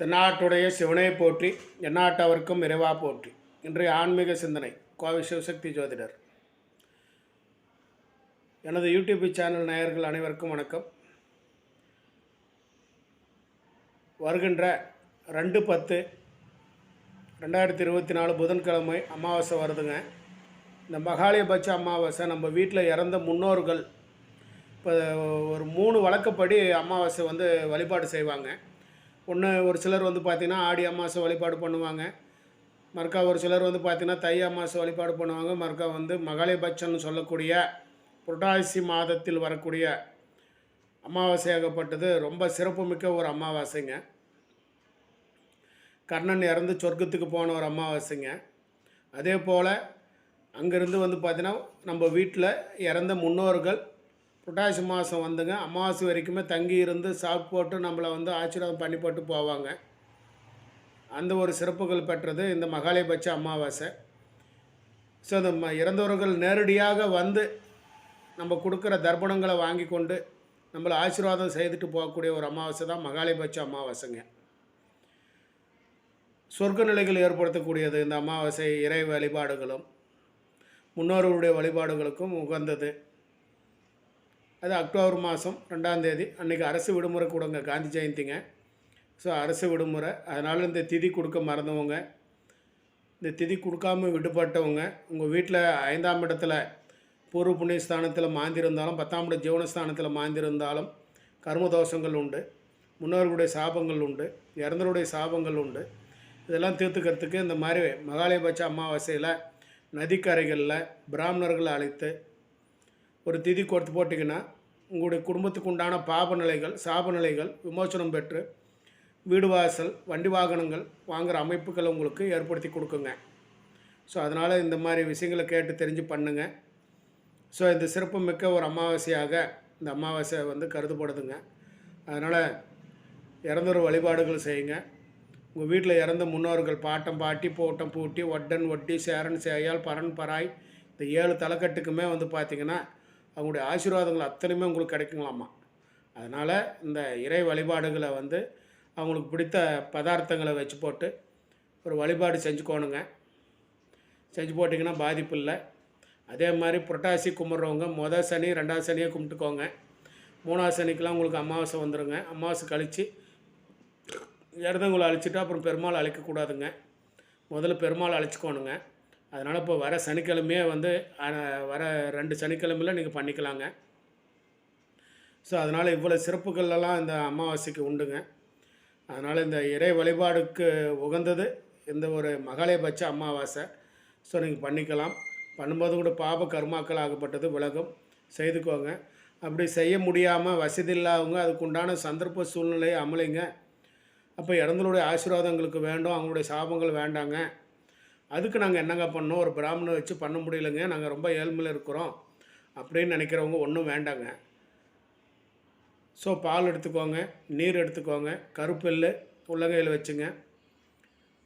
தென்னாட்டுடைய சிவனை போற்றி எந்நாட்டவர்க்கும் இறைவா போற்றி. இன்றைய ஆன்மீக சிந்தனை கோவை சிவசக்தி ஜோதிடர். எனது யூடியூப் சேனல் நேயர்கள் அனைவருக்கும் வணக்கம். வருகின்ற ரெண்டு பத்து ரெண்டாயிரத்தி இருபத்தி நாலு புதன்கிழமை அமாவாசை வருதுங்க. இந்த மகாலயபட்ச அமாவாசை நம்ம வீட்டில் இறந்த முன்னோர்கள் இப்போ ஒரு மூணு வழக்கப்படி அமாவாசை வந்து வழிபாடு செய்வாங்க. ஒன்று ஒரு சிலர் வந்து பார்த்திங்கன்னா ஆடி அமாவாசை வழிபாடு பண்ணுவாங்க. மறுக்கா ஒரு சிலர் வந்து பார்த்திங்கன்னா தை அமாவாசை வழிபாடு பண்ணுவாங்க. மறுக்கா வந்து மகாலயபட்சம்னு சொல்லக்கூடிய புரட்டாசி மாதத்தில் வரக்கூடிய அமாவாசையாகப்பட்டது ரொம்ப சிறப்புமிக்க ஒரு அமாவாசைங்க. கர்ணன் இறந்து சொர்க்கத்துக்கு போன ஒரு அமாவாசைங்க. அதே போல் அங்கேருந்து வந்து பார்த்திங்கன்னா நம்ம வீட்டில் இறந்த முன்னோர்கள் புட்டாசி மாதம் வந்துங்க. அமாவாசை வரைக்குமே தங்கி இருந்து சாப்பிட்டு நம்மளை வந்து ஆசீர்வாதம் பண்ணி போட்டு போவாங்க. அந்த ஒரு சிறப்புகள் பெற்றது இந்த மகாலயபட்ச அமாவாசை. ஸோ இந்த இறந்தவர்கள் நேரடியாக வந்து நம்ம கொடுக்குற தர்ப்பணங்களை வாங்கி கொண்டு நம்மளை ஆசீர்வாதம் செய்துட்டு போகக்கூடிய ஒரு அமாவாசை தான் மகாலயபட்ச அமாவாசைங்க. சொர்க்க நிலைகள் ஏற்படுத்தக்கூடியது இந்த அமாவாசை இறை வழிபாடுகளும் முன்னோர்களுடைய வழிபாடுகளுக்கும் உகந்தது. அது அக்டோபர் மாதம் ரெண்டாந்தேதி அன்றைக்கி அரசு விடுமுறை கொடுங்க காந்தி ஜெயந்திங்க. ஸோ அரசு விடுமுறை. அதனால் இந்த திதி கொடுக்க மறந்தவங்க இந்த திதி கொடுக்காம விடுபட்டவங்க உங்கள் வீட்டில் ஐந்தாம் இடத்துல பூர்வ புண்ணிய ஸ்தானத்தில் மாந்திருந்தாலும் பத்தாம் இட ஜீவனஸ்தானத்தில் மாந்திருந்தாலும் கர்ம தோஷங்கள் உண்டு முன்னோர்களுடைய சாபங்கள் உண்டு இறந்தவருடைய சாபங்கள் உண்டு. இதெல்லாம் தீர்த்துக்கிறதுக்கு இந்த மாதிரி மகாலயபட்ச அமாவாசையில் நதிக்கரைகளில் பிராமணர்களை அழைத்து ஒரு திதி கொடுத்து போட்டிங்கன்னா உங்களுடைய குடும்பத்துக்கு உண்டான பாப நிலைகள் சாப நிலைகள் விமோசனம் பெற்று வீடு வாசல் வண்டி வாகனங்கள் வாங்குகிற அமைப்புகளை உங்களுக்கு ஏற்படுத்தி கொடுக்குங்க. ஸோ அதனால் இந்த மாதிரி விஷயங்களை கேட்டு தெரிஞ்சு பண்ணுங்கள் ஸோ இந்த சிறப்பு மிக்க ஒரு அமாவாசையாக இந்த அமாவாசை வந்து கருதப்படுதுங்க. அதனால் இறந்தொரு வழிபாடுகள் செய்யுங்க. உங்கள் வீட்டில் இறந்த முன்னோர்கள் பாட்டம் பாட்டி போட்டம் பூட்டி ஒட்டன் ஒட்டி சேரன் சேயால் பரன் பராய் இந்த ஏழு தலைக்கட்டுக்குமே வந்து பார்த்திங்கன்னா அவங்களுடைய ஆசீர்வாதங்கள் அத்தனையுமே உங்களுக்கு கிடைக்குங்களாமா அதனால் இந்த இறை வழிபாடுகளை வந்து அவங்களுக்கு பிடித்த பதார்த்தங்களை வச்சு போட்டு ஒரு வழிபாடு செஞ்சுக்கோணுங்க செஞ்சு போட்டிங்கன்னா பாதிப்பு இல்லை. அதே மாதிரி புரட்டாசி கும்பிட்றவங்க மொதல் சனி ரெண்டாவது சனியை கும்பிட்டுக்கோங்க. மூணாவது சனிக்கெலாம் உங்களுக்கு அமாவாசை வந்துடுங்க அமாவாசை கழித்து இறந்தவங்களை அழிச்சிட்டு அப்புறம் பெருமாள் அழைக்கக்கூடாதுங்க. முதல்ல பெருமாள் அழைச்சிக்கோணுங்க. அதனால் இப்போ வர சனிக்கிழமையே வந்து வர ரெண்டு சனிக்கிழமையில் நீங்கள் பண்ணிக்கலாங்க. ஸோ அதனால் இவ்வளோ சிறப்புகள்லாம் இந்த அமாவாசைக்கு உண்டுங்க. அதனால் இந்த இறை வழிபாடுக்கு உகந்தது இந்த ஒரு மகாலயபட்ச அமாவாசை. ஸோ நீங்கள் பண்ணிக்கலாம். பண்ணும்போது கூட பாப கர்மாக்கள் ஆகப்பட்டது விலகும். செய்துக்கோங்க. அப்படி செய்ய முடியாமல் வசதி இல்லாதவங்க அதுக்குண்டான சந்தர்ப்ப சூழ்நிலையை அமலைங்க அப்போ இறந்தலுடைய ஆசீர்வாதங்களுக்கு வேண்டும். அவங்களுடைய சாபங்கள் வேண்டாங்க. அதுக்கு நாங்கள் என்னங்க பண்ணோம்? ஒரு பிராமணை வச்சு பண்ண முடியலங்க. நாங்கள் ரொம்ப ஏழ்மையில் இருக்கிறோம். அப்படின்னு நினைக்கிறவங்க ஒன்றும் வேண்டாங்க. ஸோ பால் எடுத்துக்கோங்க நீர் எடுத்துக்கோங்க கருப்பெல்லு உள்ளங்கையில் வச்சுங்க.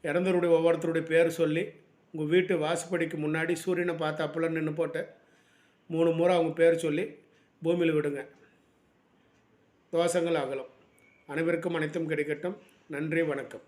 இறந்தவருடைய ஒவ்வொருத்தருடைய பேர் சொல்லி உங்கள் வீட்டு வாசப்படிக்கு முன்னாடி சூரியனை பார்த்து அப்பெல்லாம் நின்று போட்டு மூணு முறை அவங்க பேர் சொல்லி பூமியில் விடுங்க. தோஷங்கள் அகலும். அனைவருக்கும் அனைத்தும் கிடைக்கட்டும். நன்றி வணக்கம்.